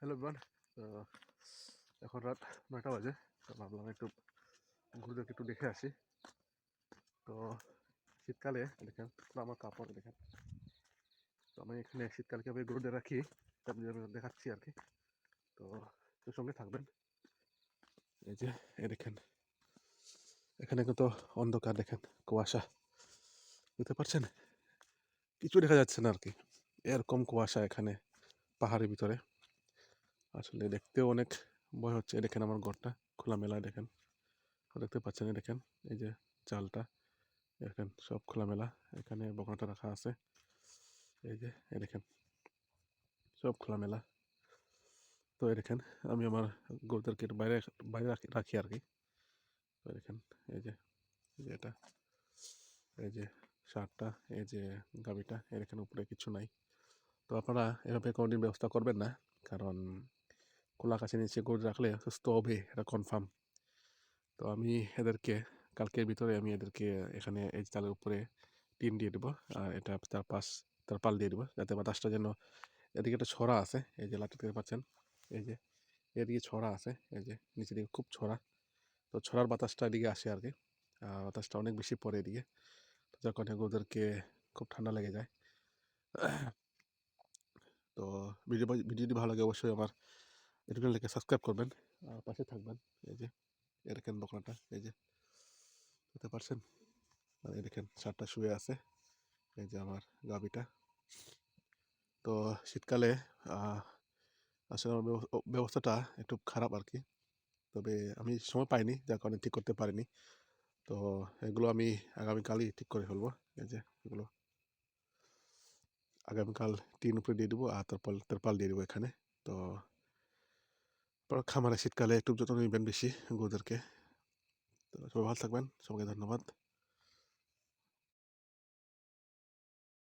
Hello everyone তো এখন রাত নয়টা বাজে, তো ভাবলাম একটু ঘুরদেরকে একটু দেখে আসি। তো শীতকালে দেখেন আমার কাপড় দেখেন। তো আমি এখানে শীতকালে কীভাবে গরুদের রাখি তা আমি আমি দেখাচ্ছি আর কি। তো এর সঙ্গে থাকবেন। এই যে এ দেখেন, এখানে কিন্তু অন্ধকার দেখেন, কুয়াশা, বুঝতে পারছেন? কিছু দেখা যাচ্ছে না আর কি। এরকম কুয়াশা এখানে, পাহাড়ের ভিতরে। আসলে দেখতেও অনেক ভয় হচ্ছে। দেখেন আমার ঘরটা খোলামেলা দেখেন। দেখতে পাচ্ছেন দেখেন, এই যে চালটা দেখেন, সব খোলামেলা। এখানে বকনাটা রাখা আছে। এই যে, এই দেখেন, সব খোলামেলা। তো এই দেখেন, আমি আমার গরুদেরকে বাইরে বাইরে রাখি রাখি আর কি। তো দেখেন, এই যে এই যে এটা, এই যে শার্টটা এই যে গাবিটা এর এখানে উপরে কিছু নাই। তো আপনারা এভাবে কোনোদিন ব্যবস্থা করবেন না? কারণ খোলা কাছে নিচে গরু রাখলে সুস্থ হবে, এটা কনফার্ম তো আমি এদেরকে, কালকের ভিতরে আমি এদেরকে এখানে এই চালের উপরে টিন দিয়ে দেবো, আর এটা তার পাশ, তার পাল দিয়ে দেবো, যাতে বাতাসটা যেন এদিকে একটা ছড়া আছে, এই যে লাঠি দেখতে পাচ্ছেন, এই যে এদিকে ছড়া আছে, এই যে নিচের দিকে খুব ছড়া। তো ছড়ার বাতাসটা এদিকে আসে আর কি, আর বাতাসটা অনেক বেশি পড়ে এদিকে। তো যার কারণে গরুদেরকে খুব ঠান্ডা লেগে যায়, তো ভিডিও, ভিডিওটি ভালো লাগে অবশ্যই আমার ইউটিউব চ্যানেলকে সাবস্ক্রাইব করবেন পাশে থাকবেন, এই যে এ দেখেন বকনাটা এই যে বুঝতে পারছেন? এই দেখেন সারটা শুয়ে আছে, এই যে আমার গাবিটা তো শীতকালে আসলে আমার ব্যবস্থাটা একটু খারাপ আর কি তবে আমি সময় পাইনি, যার কারণে ঠিক করতে পারিনি। তো এগুলো আমি আগামীকালই ঠিক করে ফেলব, এই যে, এগুলো। আগামীকাল টিন উপরে দিয়ে দেবো, আর তারপর তেরপাল দিয়ে দেবো এখানে, তো খামারে শীতকালে একটু যত্ন নেবেন বেশি গরুদেরকে। তো সবাই ভালো থাকবেন সবাইকে ধন্যবাদ।